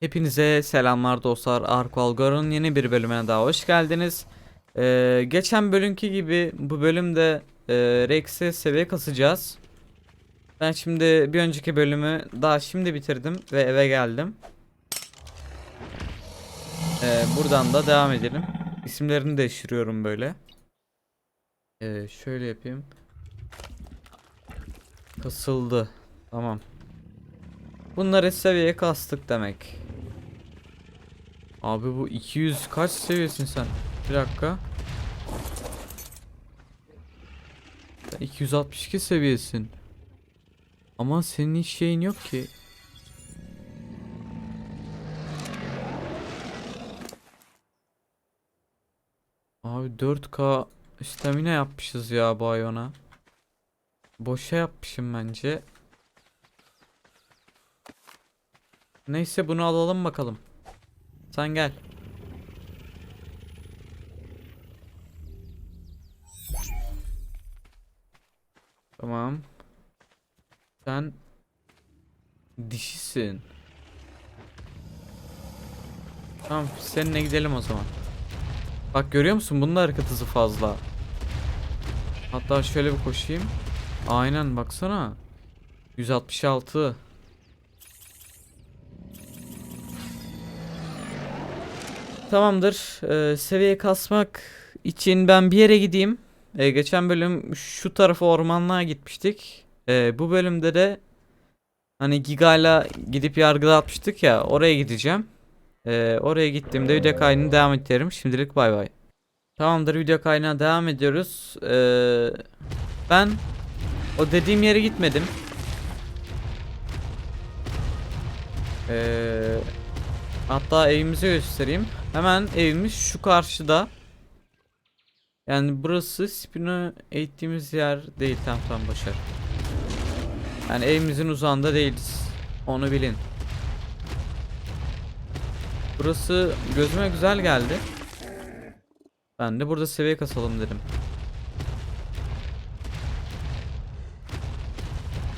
Hepinize selamlar dostlar. Arko Algor'un yeni bir bölümüne daha hoş geldiniz. Ee, geçen bölümki gibi bu bölümde e, Rex'e seviye kasacağız. Ben şimdi bir önceki bölümü daha şimdi bitirdim ve eve geldim. Ee, buradan da devam edelim. İsimlerini değiştiriyorum böyle. Ee, şöyle yapayım. Kasıldı. Tamam. Bunları seviyeye kastık demek. Abi bu 200 kaç seviyesin sen? Bir dakika. Sen 262 seviyesin. Ama senin hiç şeyin yok ki. Abi 4K stamina yapmışız ya bu ayona. Boşa yapmışım bence. Neyse bunu alalım bakalım. Sen gel. Tamam. Sen dişisin. Tamam seninle gidelim o zaman. Bak görüyor musun bunun da hareket hızı fazla. Hatta şöyle bir koşayım. Aynen baksana. 166. Tamamdır. Ee, seviye kasmak için ben bir yere gideyim. Ee, geçen bölüm şu tarafa ormanlığa gitmiştik. Ee, bu bölümde de hani Giga'yla gidip yargılatmıştık ya oraya gideceğim. Ee, oraya gittiğimde video kaydını devam ederim. Şimdilik bay bay. Tamamdır video kaydına devam ediyoruz. Ee, ben o dediğim yere gitmedim. Eee Hatta evimizi göstereyim. Hemen evimiz şu karşıda. Yani burası Spino eğittiğimiz yer değil tam tam başar. Yani evimizin uzağında değiliz. Onu bilin. Burası gözüme güzel geldi. Ben de burada seviye kasalım dedim.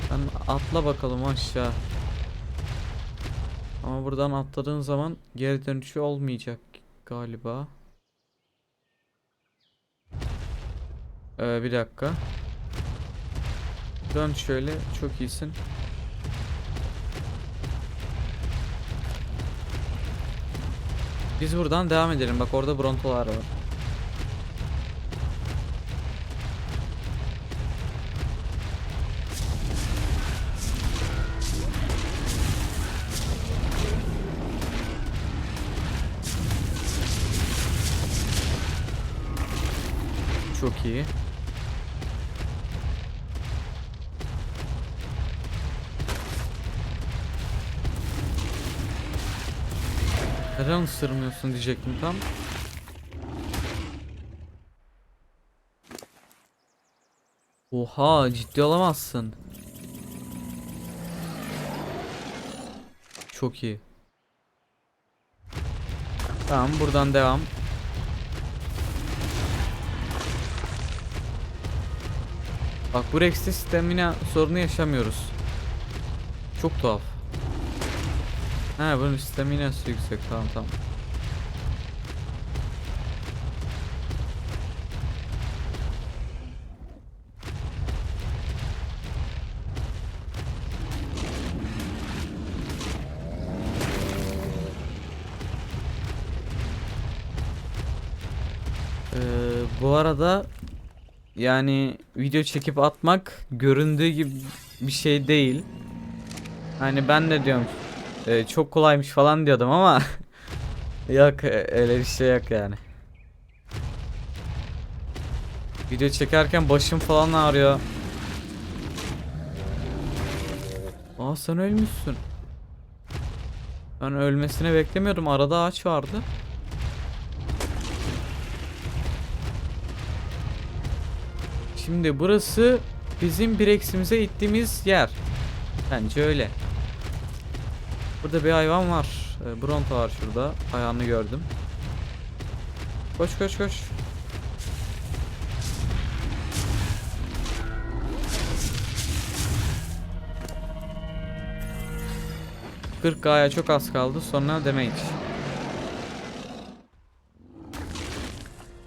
Sen atla bakalım aşağı. Ama buradan atladığın zaman geri dönüşü olmayacak galiba. Ee, bir dakika. Dön şöyle çok iyisin. Biz buradan devam edelim. Bak orada brontolar var. İyi. Neden ısırmıyorsun diyecektim tam. Oha ciddi olamazsın. Çok iyi. Tamam buradan devam. Bak bu Rex'te stamina sorunu yaşamıyoruz. Çok tuhaf. Ha bunun staminası yüksek tamam tamam. Yani video çekip atmak göründüğü gibi bir şey değil. Hani ben de diyorum e, çok kolaymış falan diyordum ama yok e, öyle bir şey yok yani. Video çekerken başım falan ağrıyor. Aa sen ölmüşsün. Ben ölmesini beklemiyordum. Arada ağaç vardı. Şimdi burası bizim bir eksimize ittiğimiz yer. Bence öyle. Burada bir hayvan var. Ee, Bronto var şurada. Ayağını gördüm. Koş koş koş. 40 G'ya çok az kaldı. Sonra damage.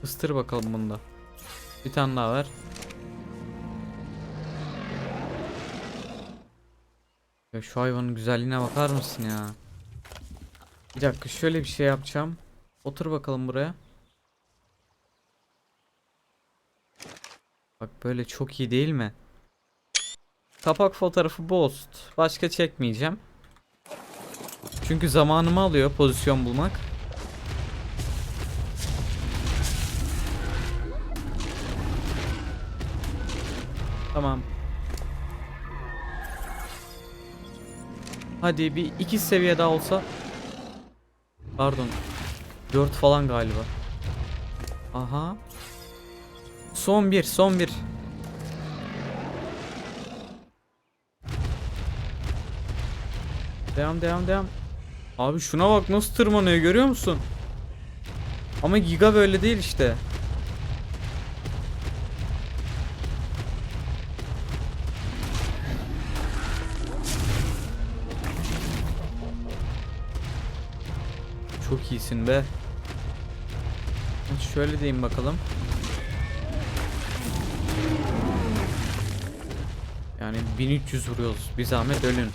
Istır bakalım bunda. Bir tane daha ver. Ya şu hayvanın güzelliğine bakar mısın ya? Bir dakika şöyle bir şey yapacağım. Otur bakalım buraya. Bak böyle çok iyi değil mi? Kapak fotoğrafı Bost. Başka çekmeyeceğim. Çünkü zamanımı alıyor pozisyon bulmak. Tamam. Hadi bir iki seviye daha olsa. Pardon. 4 falan galiba. Aha. Son bir, son bir. Devam, devam, devam. Abi şuna bak nasıl tırmanıyor görüyor musun? Ama Giga böyle değil işte. İyisin be. Şöyle diyeyim bakalım. Yani 1300 vuruyoruz. Bir zahmet ölün.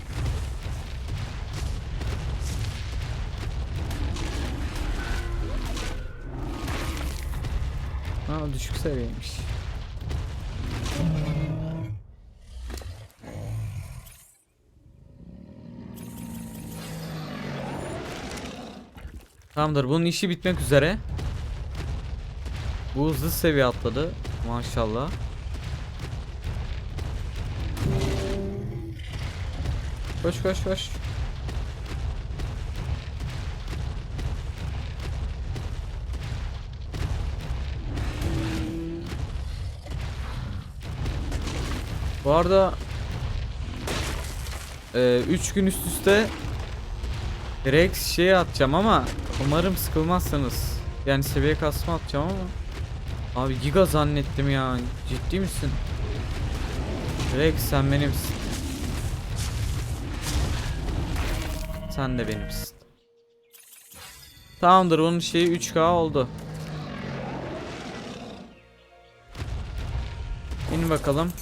Ha düşük seviyeymiş. Tamamdır bunun işi bitmek üzere. Bu hızlı seviye atladı. Maşallah. Koş koş koş. Bu arada 3 gün üst üste Rex şey atacağım ama umarım sıkılmazsınız. Yani seviye kasma atacağım ama Abi giga zannettim ya. Ciddi misin? Rex sen benimsin. Sen de benimsin. Tamamdır bunun şeyi 3K oldu. İn bakalım.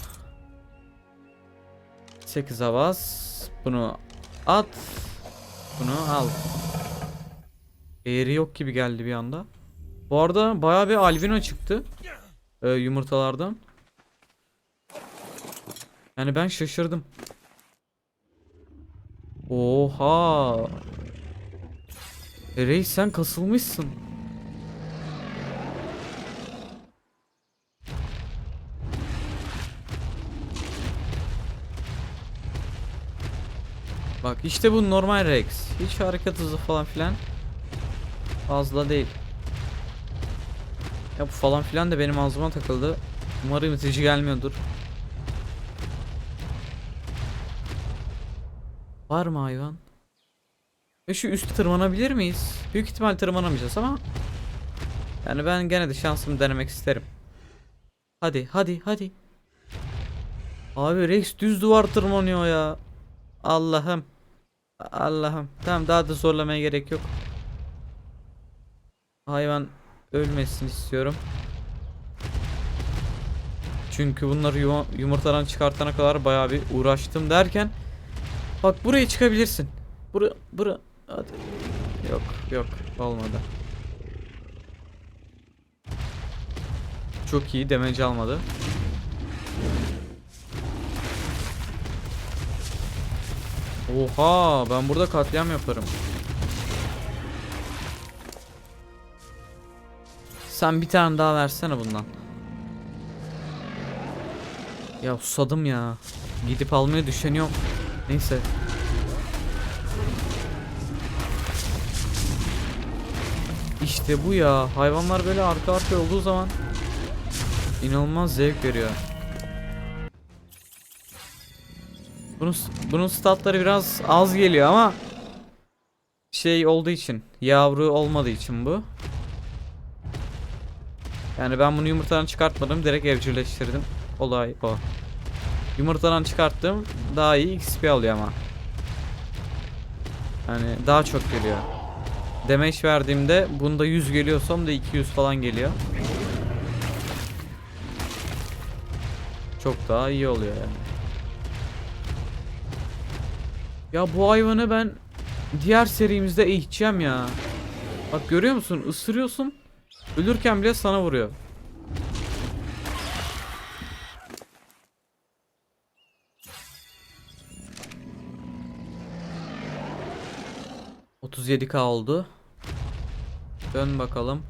8 bas. Bunu at. Bunu al. Eğri yok gibi geldi bir anda. Bu arada bayağı bir albino çıktı. Ee, yumurtalardan. Yani ben şaşırdım. Oha. E, reis sen kasılmışsın. Bak işte bu normal Rex. Hiç hareket hızı falan filan fazla değil. Ya bu falan filan da benim ağzıma takıldı. Umarım itici gelmiyordur. Var mı hayvan? Ve şu üst tırmanabilir miyiz? Büyük ihtimal tırmanamayacağız ama yani ben gene de şansımı denemek isterim. Hadi hadi hadi. Abi Rex düz duvar tırmanıyor ya. Allah'ım. Allah'ım. Tamam daha da zorlamaya gerek yok. Hayvan ölmesin istiyorum. Çünkü bunları yuma- yumurtadan çıkartana kadar bayağı bir uğraştım derken Bak buraya çıkabilirsin. Bura bura hadi. Yok yok olmadı. Çok iyi demeci almadı. Oha ben burada katliam yaparım. Sen bir tane daha versene bundan. Ya susadım ya. Gidip almaya düşünüyorum. Neyse. İşte bu ya. Hayvanlar böyle arka arka olduğu zaman inanılmaz zevk veriyor. Bunun, bunun statları biraz az geliyor ama şey olduğu için, yavru olmadığı için bu. Yani ben bunu yumurtadan çıkartmadım, direkt evcilleştirdim. Olay o. Yumurtadan çıkarttım, daha iyi XP alıyor ama. Yani daha çok geliyor. Damage verdiğimde bunda 100 geliyorsam da 200 falan geliyor. Çok daha iyi oluyor yani. Ya bu hayvanı ben diğer serimizde eğiteceğim ya. Bak görüyor musun? Isırıyorsun. Ölürken bile sana vuruyor. ...37k oldu. Dön bakalım.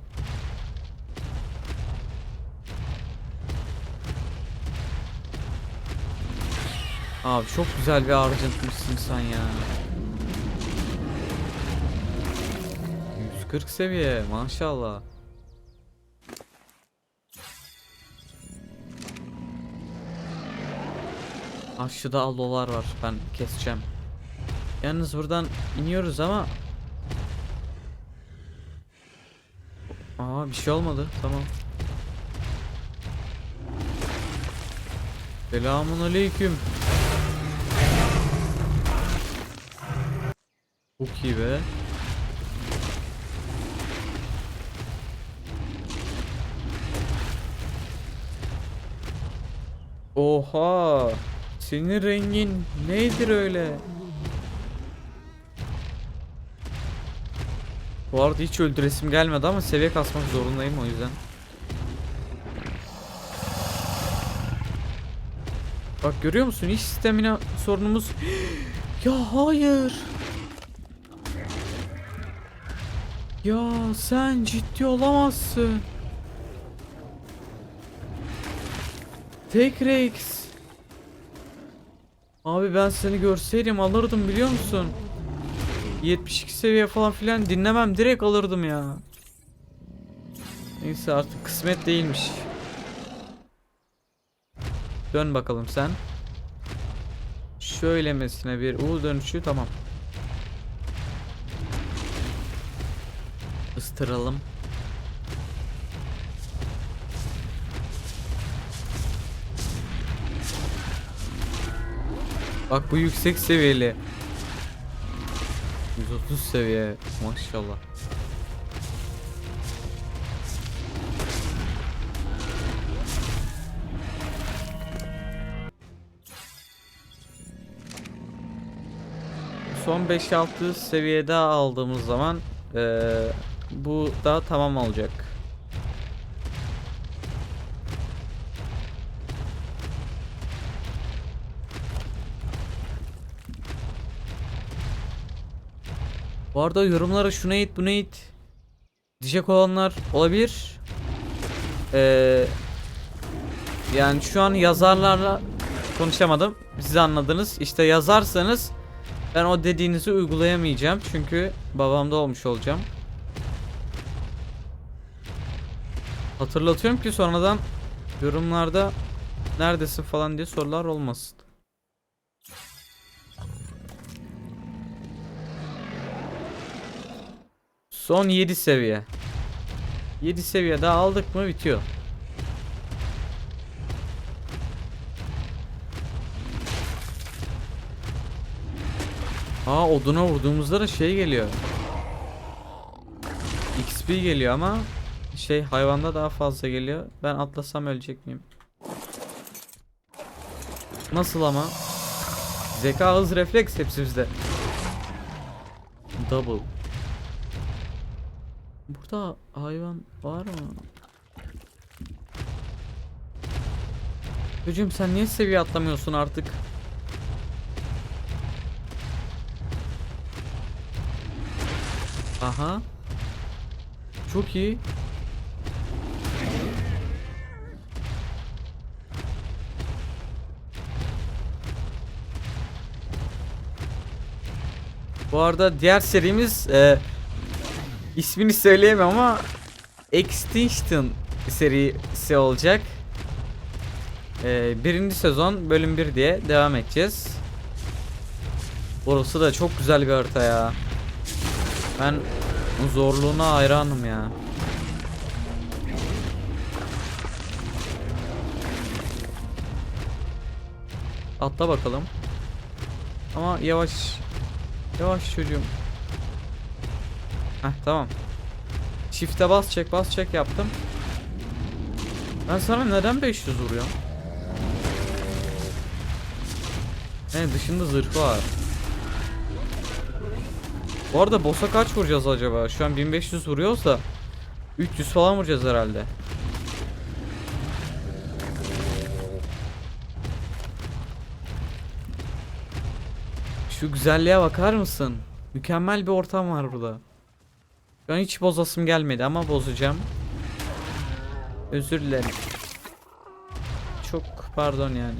Abi çok güzel bir harcatmışsın sen ya. 140 seviye maşallah. Aşağıda allolar var ben keseceğim. Yalnız buradan iniyoruz ama Aa bir şey olmadı tamam. Selamun aleyküm. Çok iyi be. Oha! Senin rengin nedir öyle? Bu arada hiç öldüresim gelmedi ama seviye kasmak zorundayım o yüzden. Bak görüyor musun? Hiç stamina sorunumuz... ya hayır. Ya sen ciddi olamazsın. Tek Rex. Abi ben seni görseydim alırdım biliyor musun? 72 seviye falan filan dinlemem direkt alırdım ya. Neyse artık kısmet değilmiş. Dön bakalım sen. Şöylemesine bir U dönüşü tamam. Istıralım. Bak bu yüksek seviyeli. 130 seviye maşallah. Son 5-6 seviyede aldığımız zaman eee, bu da tamam olacak. Bu arada yorumlara şuna it buna it diyecek olanlar olabilir. Ee, yani şu an yazarlarla konuşamadım. Siz anladınız. İşte yazarsanız ben o dediğinizi uygulayamayacağım. Çünkü babamda olmuş olacağım. Hatırlatıyorum ki sonradan yorumlarda neredesin falan diye sorular olmasın. Son 7 seviye. 7 seviye daha aldık mı bitiyor. Aa oduna vurduğumuzda da şey geliyor. XP geliyor ama şey hayvanda daha fazla geliyor. Ben atlasam ölecek miyim? Nasıl ama? Zeka, hız, refleks hepsi bizde. Double. Burada hayvan var mı? Çocuğum sen niye seviye atlamıyorsun artık? Aha. Çok iyi. Bu arada diğer serimiz e, ismini söyleyemem ama Extinction serisi olacak. E, birinci sezon bölüm 1 diye devam edeceğiz. Burası da çok güzel bir harita ya. Ben zorluğuna hayranım ya. Atla bakalım. Ama yavaş. Yavaş çocuğum. Heh tamam. Shift'e bas çek bas çek yaptım. Ben sana neden 500 vuruyorum? He dışında zırhı var. Bu arada boss'a kaç vuracağız acaba? Şu an 1500 vuruyoruz da 300 falan vuracağız herhalde. Şu güzelliğe bakar mısın? Mükemmel bir ortam var burada. Şu an hiç bozasım gelmedi ama bozacağım. Özür dilerim. Çok pardon yani.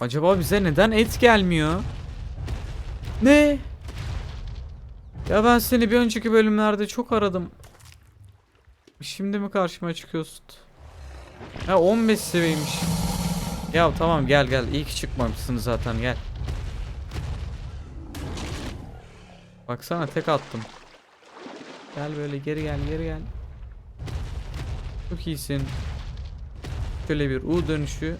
Acaba bize neden et gelmiyor? Ne? Ya ben seni bir önceki bölümlerde çok aradım. Şimdi mi karşıma çıkıyorsun? Ha 15 seviymiş. Ya tamam gel gel. İyi ki çıkmamışsın zaten gel. Baksana tek attım. Gel böyle geri gel geri gel. Çok iyisin. Şöyle bir U dönüşü.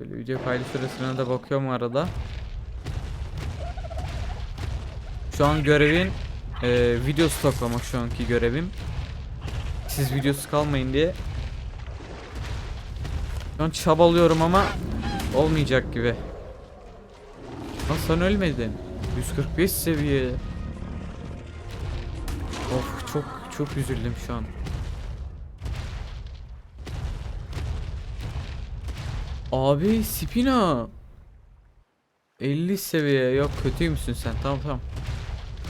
Böyle video kaydı süresine de bakıyorum arada. Şu an görevin e, video stoklamak şu anki görevim. Siz videosu kalmayın diye. Şu an çabalıyorum ama olmayacak gibi. Lan sen ölmedin. 145 seviye. Of çok çok üzüldüm şu an. Abi Spina 50 seviye yok kötüymüşsün sen tamam tamam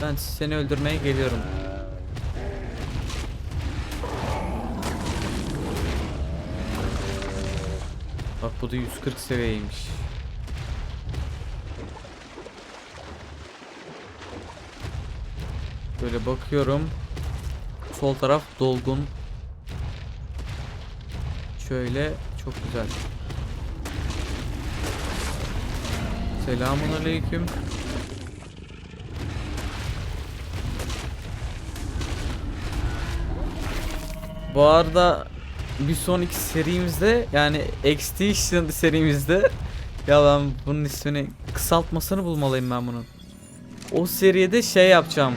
Ben seni öldürmeye geliyorum. Bak bu da 140 seviyeymiş. Böyle bakıyorum. Sol taraf dolgun. Şöyle çok güzel. Selamun aleyküm. Bu arada bir sonraki serimizde yani Extinction serimizde ya ben bunun ismini kısaltmasını bulmalıyım ben bunun. O seride şey yapacağım.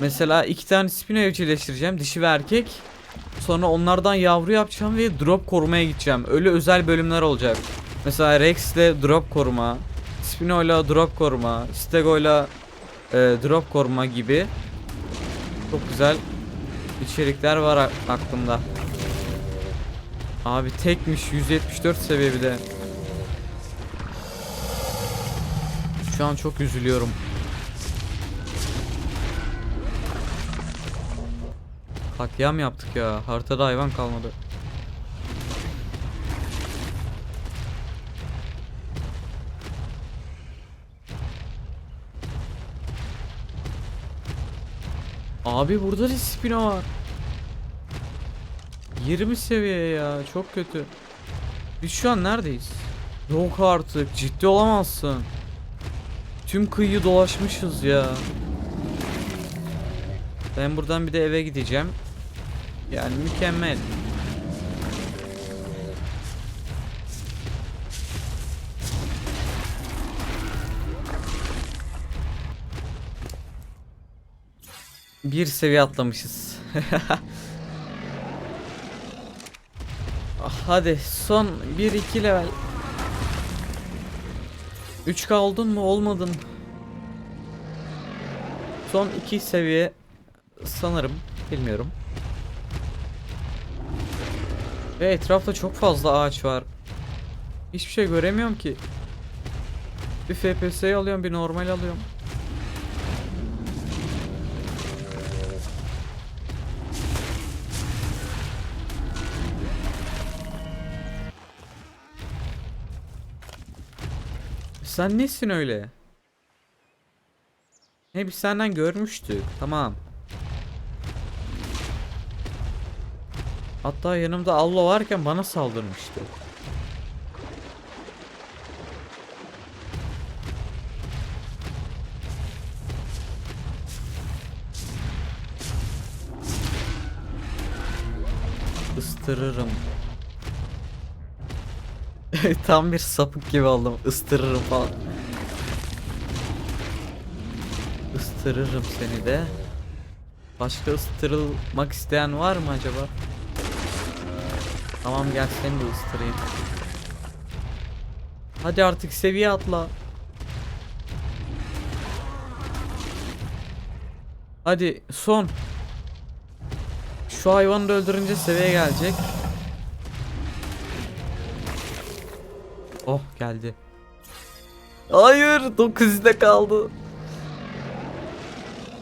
Mesela iki tane spin evcilleştireceğim dişi ve erkek. Sonra onlardan yavru yapacağım ve drop korumaya gideceğim. Öyle özel bölümler olacak. Mesela Rex'le drop koruma, Spino'yla drop koruma, Stego'yla e, drop koruma gibi çok güzel içerikler var aklımda. Abi tekmiş 174 seviye de. Şu an çok üzülüyorum. Katliam yaptık ya. Haritada hayvan kalmadı. Abi burada da spino var. 20 seviye ya çok kötü. Biz şu an neredeyiz? Yok artık ciddi olamazsın. Tüm kıyıyı dolaşmışız ya. Ben buradan bir de eve gideceğim. Yani mükemmel. Bir seviye atlamışız. Ah, Hadi son 1-2 level. 3K oldun mu olmadın. Son 2 seviye sanırım bilmiyorum. Ve etrafta çok fazla ağaç var. Hiçbir şey göremiyorum ki. Bir FPS'yi alıyorum bir normal alıyorum. Sen nesin öyle? Ne biz senden görmüştük. Tamam. Hatta yanımda Allah varken bana saldırmıştı. Istırırım. Tam bir sapık gibi oldum. Istırırım falan. Istırırım seni de. Başka ıstırılmak isteyen var mı acaba? Tamam gel seni de ıstırayım. Hadi artık seviye atla. Hadi son. Şu hayvanı da öldürünce seviye gelecek. Oh geldi. Hayır 900'de kaldı.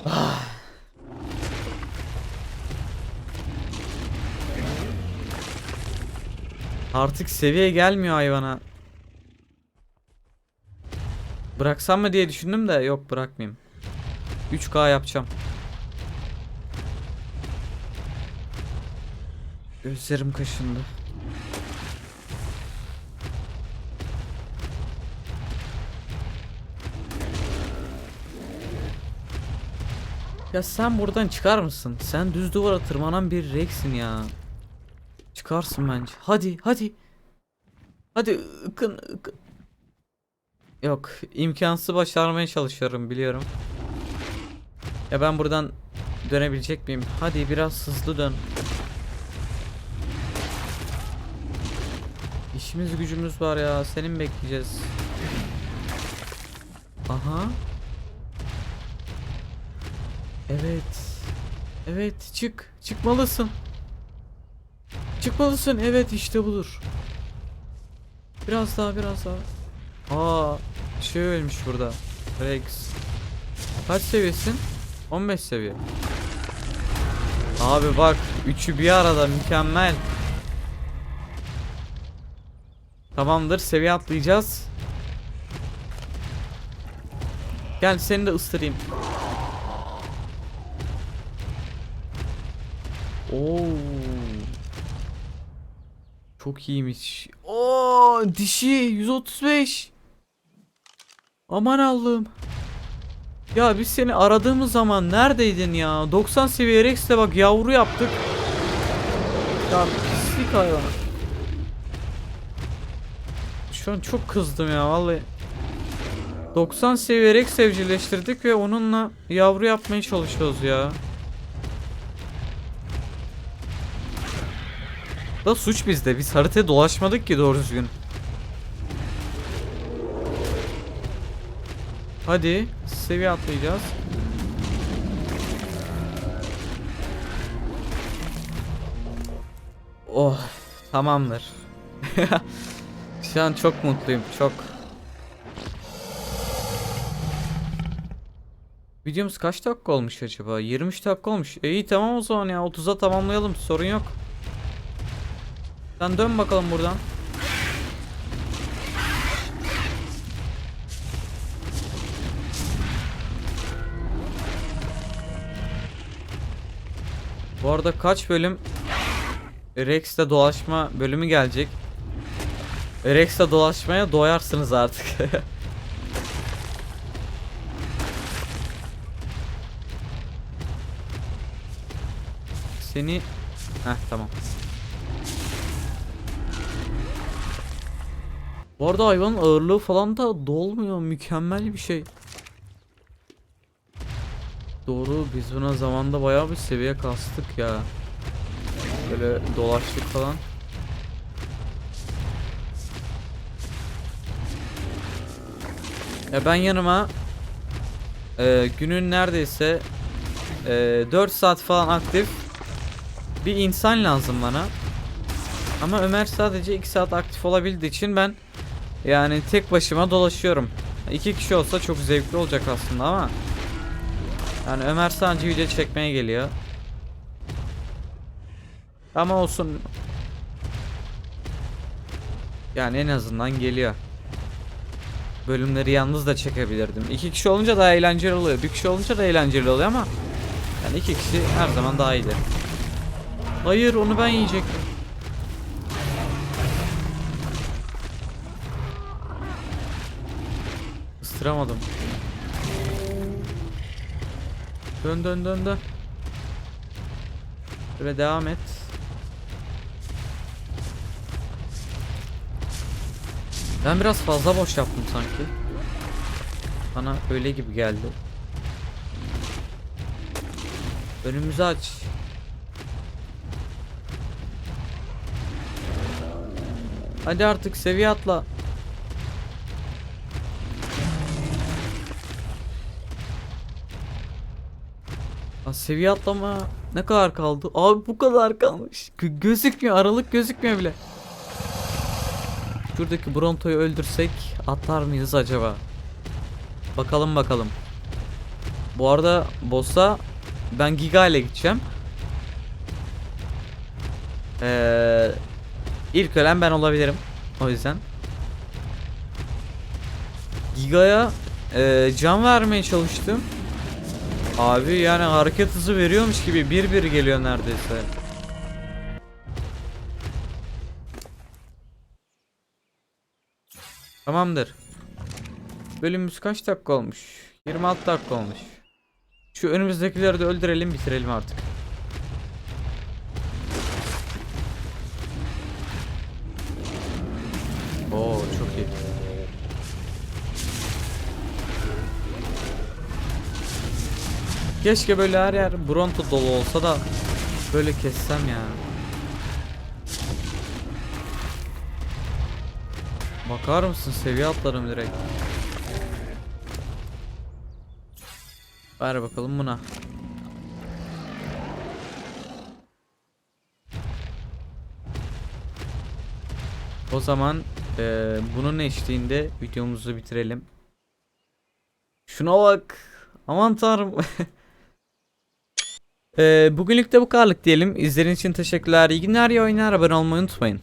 Ah. Artık seviye gelmiyor hayvana. Bıraksam mı diye düşündüm de yok bırakmayayım. 3K yapacağım. Gözlerim kaşındı. Ya sen buradan çıkar mısın? Sen düz duvara tırmanan bir Rex'in ya. Çıkarsın bence. Hadi hadi. Hadi ıkın ıkın. Yok imkansız başarmaya çalışıyorum biliyorum. Ya ben buradan dönebilecek miyim? Hadi biraz hızlı dön. İşimiz gücümüz var ya. Senin bekleyeceğiz? Aha. Evet. Evet çık. Çıkmalısın. Çıkmalısın. Evet işte budur. Biraz daha biraz daha. Aa şey ölmüş burada. Rex. Kaç seviyesin? 15 seviye. Abi bak üçü bir arada mükemmel. Tamamdır seviye atlayacağız. Gel seni de ıstırayım. Oo. Çok iyiymiş. Oo dişi 135. Aman Allah'ım. Ya biz seni aradığımız zaman neredeydin ya? 90 seviye Rex'le bak yavru yaptık. Ya pislik hayvan. Şu an çok kızdım ya vallahi. 90 seviye Rex evcilleştirdik ve onunla yavru yapmaya çalışıyoruz ya. Da suç bizde. Biz haritaya dolaşmadık ki doğru düzgün. Hadi seviye atlayacağız. Oh tamamdır. Şu an çok mutluyum çok. Videomuz kaç dakika olmuş acaba? 23 dakika olmuş. E, iyi tamam o zaman ya 30'a tamamlayalım sorun yok. Sen dön bakalım buradan. Bu arada kaç bölüm Rex'le dolaşma bölümü gelecek. Rex'le dolaşmaya doyarsınız artık. Seni Heh tamam. Bu arada hayvanın ağırlığı falan da dolmuyor. Mükemmel bir şey. Doğru biz buna zamanda bayağı bir seviye kastık ya. Böyle dolaştık falan. Ya ben yanıma e, günün neredeyse e, 4 saat falan aktif bir insan lazım bana. Ama Ömer sadece 2 saat aktif olabildiği için ben yani tek başıma dolaşıyorum. İki kişi olsa çok zevkli olacak aslında ama yani Ömer sadece video çekmeye geliyor. Ama olsun. Yani en azından geliyor. Bölümleri yalnız da çekebilirdim. İki kişi olunca daha eğlenceli oluyor. Bir kişi olunca da eğlenceli oluyor ama yani iki kişi her zaman daha iyidir. Hayır onu ben yiyecektim. Kıramadım. Dön dön dön dön. Böyle devam et. Ben biraz fazla boş yaptım sanki. Bana öyle gibi geldi. Önümüzü aç. Hadi artık seviye atla. Aa, seviye atlama ne kadar kaldı? Abi bu kadar kalmış. Gö- gözükmüyor aralık gözükmüyor bile. Şuradaki Bronto'yu öldürsek atlar mıyız acaba? Bakalım bakalım. Bu arada boss'a ben Giga ile gideceğim. Ee, ilk ölen ben olabilirim. O yüzden. Giga'ya e, can vermeye çalıştım. Abi yani hareket hızı veriyormuş gibi bir bir geliyor neredeyse. Tamamdır. Bölümümüz kaç dakika olmuş? 26 dakika olmuş. Şu önümüzdekileri de öldürelim bitirelim artık. Oo çok iyi. Keşke böyle her yer Bronto dolu olsa da böyle kessem ya. Bakar mısın seviye atlarım direkt. Ver bakalım buna. O zaman eee, bunun eşliğinde videomuzu bitirelim. Şuna bak. Aman tanrım. Eee bugünlük de bu kadarlık diyelim. İzlediğiniz için teşekkürler. İyi günler, iyi oyunlar. Abone olmayı unutmayın.